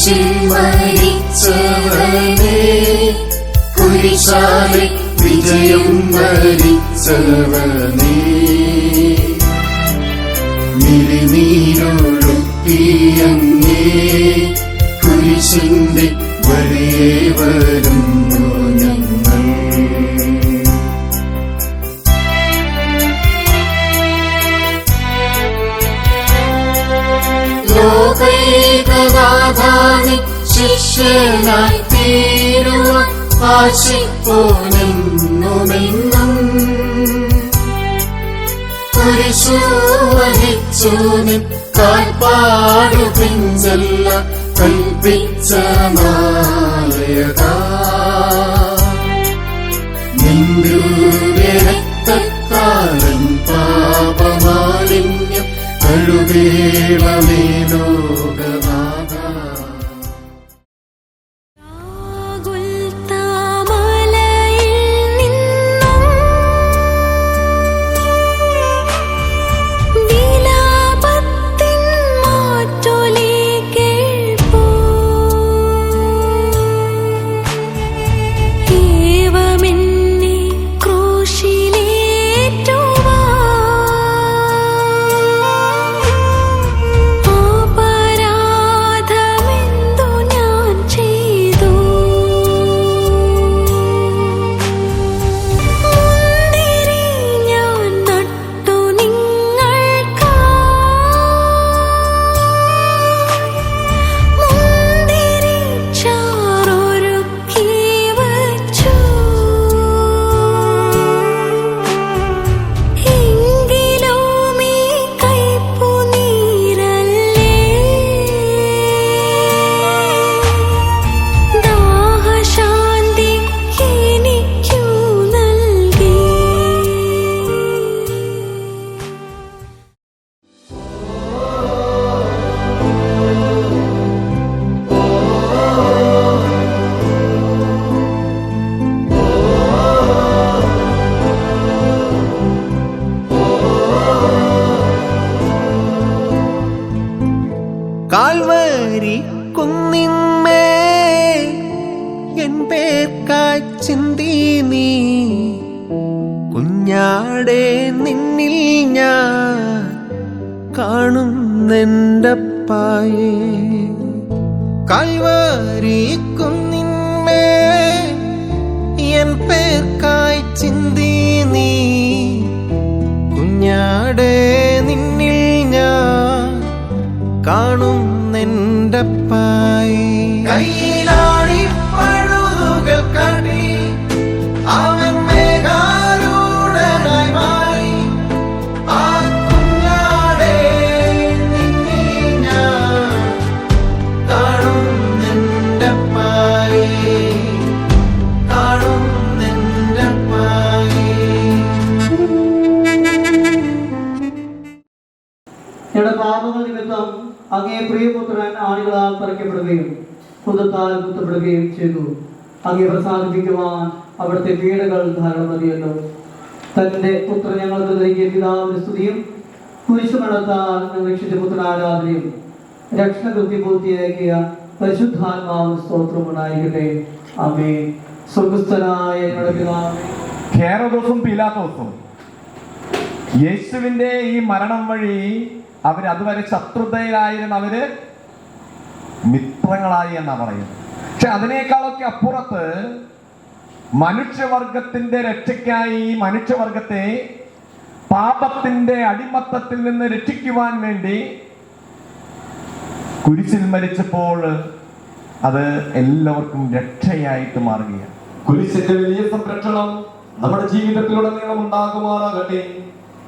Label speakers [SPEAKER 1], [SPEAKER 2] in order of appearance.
[SPEAKER 1] കുരിശിൽ മരിച്ചവനെ വിജയം മിഴിനീരൊഴുക്കിയങ്ങേ കുരിശിന്റെ വഴിയേ വരുന്നു. ശിഷ്യനായി തീരുവ ആശിപ്പോനെന്നുമെന്നും കുരിശു വഹിച്ചു നിൻ കാൽപ്പാടു പിഞ്ചല്ല കൽപ്പിച്ച നായകാ. നിന്ദുരക്തത്താലൻ പാപമാലിന്യം കഴുകേളമേ ലോകനാഥ
[SPEAKER 2] കുന്നിന്മേ എൻ പേർക്കായി ചിന്തി നീ. കുഞ്ഞാടെ നിന്നിൽ ഞാൻ കാണുന്നെന്റപ്പായേ കാൽവരി കാണുന്നെന്റപ്പായി നിന്റെ പഴുതുകൾ കടി അവൻ മേഘാരൂഢനായി മാറി. ആ കുഞ്ഞാടെ
[SPEAKER 3] പാപങ്ങൾ നിമിത്തം അങ്ങേ പ്രിയപുത്രൻ ആണികളാൽ പറിക്കപ്പെടുകയും കുന്തത്താൽ കുത്തപ്പെടുകയും ചെയ്തു. അങ്ങേ പ്രസാദിപ്പിക്കുവാൻ അവിടുത്തെ വീടുകൾ ധാരാളം മതിയല്ലോ തന്റെ പുത്രൻ ഞങ്ങൾക്ക് നൽകിയ പിതാവിന്റെ സ്തുതിയും കുരിശുമണത്താൽ ഞങ്ങൾ രക്ഷിച്ച പുത്രൻ ആരാധനയും രക്ഷണകൃത്യ പൂർത്തിയാക്കിയ പരിശുദ്ധാത്മാവ് സ്തോത്രം ഉണ്ടായിരിക്കട്ടെ. അമ്മേ സ്വർഗസ്ഥനായ
[SPEAKER 4] ഖേറ ദിവസം യേശുവിന്റെ ഈ മരണം വഴി അവർ അതുവരെ ശത്രുതയിലായിരുന്ന അവർ മിത്രങ്ങളായി എന്നാ പറയുന്നത്. പക്ഷെ അതിനേക്കാളൊക്കെ അപ്പുറത്ത് മനുഷ്യവർഗത്തിന്റെ രക്ഷയ്ക്കായി ഈ മനുഷ്യവർഗത്തെ പാപത്തിന്റെ അടിമത്തത്തിൽ നിന്ന് രക്ഷിക്കുവാൻ വേണ്ടി കുരിശിൽ മരിച്ചപ്പോൾ അത് എല്ലാവർക്കും രക്ഷയായിട്ട് മാറുകയാണ്. കുരിശിന്റെ വലിയ സംരക്ഷണം നമ്മുടെ ജീവിതത്തിലുടനീളം ഉണ്ടാകുമാറാകട്ടെ.